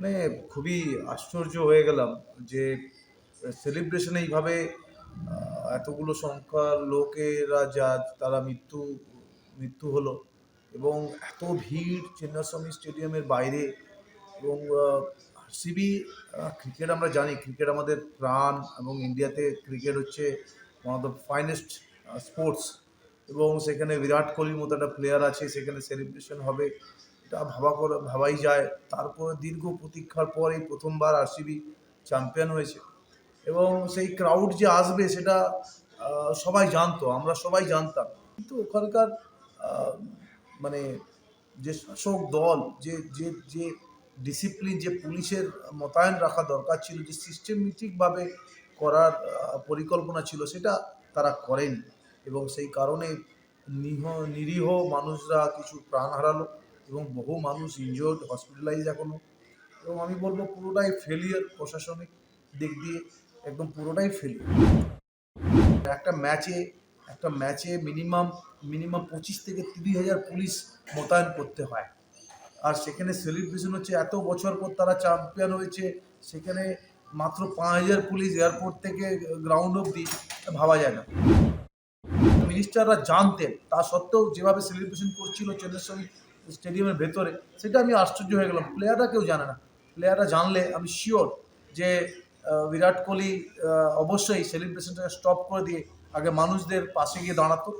মানে খুবই আশ্চর্য হয়ে গেলাম যে সেলিব্রেশন এইভাবে এতগুলো সংখ্যার লোকেরা যা, তারা মৃত্যু মৃত্যু হলো এবং এত ভিড় চিন্নাস্বামী স্টেডিয়ামের বাইরে এবং সিবি ক্রিকেট আমরা জানি ক্রিকেট আমাদের প্রাণ এবং ইন্ডিয়াতে ক্রিকেট হচ্ছে one of the finest sports এবং সেখানে বিরাট কোহলির মতো একটা প্লেয়ার আছে, সেখানে সেলিব্রেশন হবে। এটা ভাবা করে, ভাবাই যায়। তারপরে দীর্ঘ প্রতীক্ষার পর এই প্রথমবার আরসিবি চ্যাম্পিয়ন হয়েছে। এবং সেই ক্রাউড যে আসবে সেটা সবাই জানতো, আমরা সবাই জানতাম। কিন্তু ওখানকার মানে যে শাসক দল, যে যে যে ডিসিপ্লিন যে পুলিশের মোতায়েন রাখা দরকার ছিল, যে সিস্টেমেটিকভাবে করার পরিকল্পনা ছিল, সেটা তারা করেন। এবং সেই কারণে নিহ, নিরীহ মানুষরা কিছু প্রাণ হারালো। এবং বহু মানুষ ইনজোর্ড হসপিটালাইজ এখনও এবং আমি বলব পুরোটাই ফেলিয়ার প্রশাসনিক দিক দিয়ে একদম পুরোটাই ফেলিয়ার একটা ম্যাচে একটা ম্যাচে মিনিমাম মিনিমাম পঁচিশ থেকে তিরিশ হাজার পুলিশ মোতায়েন করতে হয়। আর সেখানে সেলিব্রেশন হচ্ছে, এত বছর পর তারা চ্যাম্পিয়ন হয়েছে, সেখানে মাত্র পাঁচ হাজার পুলিশ এয়ারপোর্ট থেকে গ্রাউন্ড অবধি, ভাবা যায় না। মিনিস্টাররা জানতেন, তা সত্ত্বেও যেভাবে সেলিব্রেশন করছিল চেন্নাস্বামী স্টেডিয়ামের ভেতরে, সেটা আমি আশ্চর্য হয়ে গেলাম। প্লেয়াররা কেউ জানে না। প্লেয়াররা জানলে আমি শিওর যে বিরাট কোহলি অবশ্যই সেলিব্রেশনটাকে স্টপ করে দিয়ে আগে মানুষদের পাশে গিয়ে দাঁড়াতো।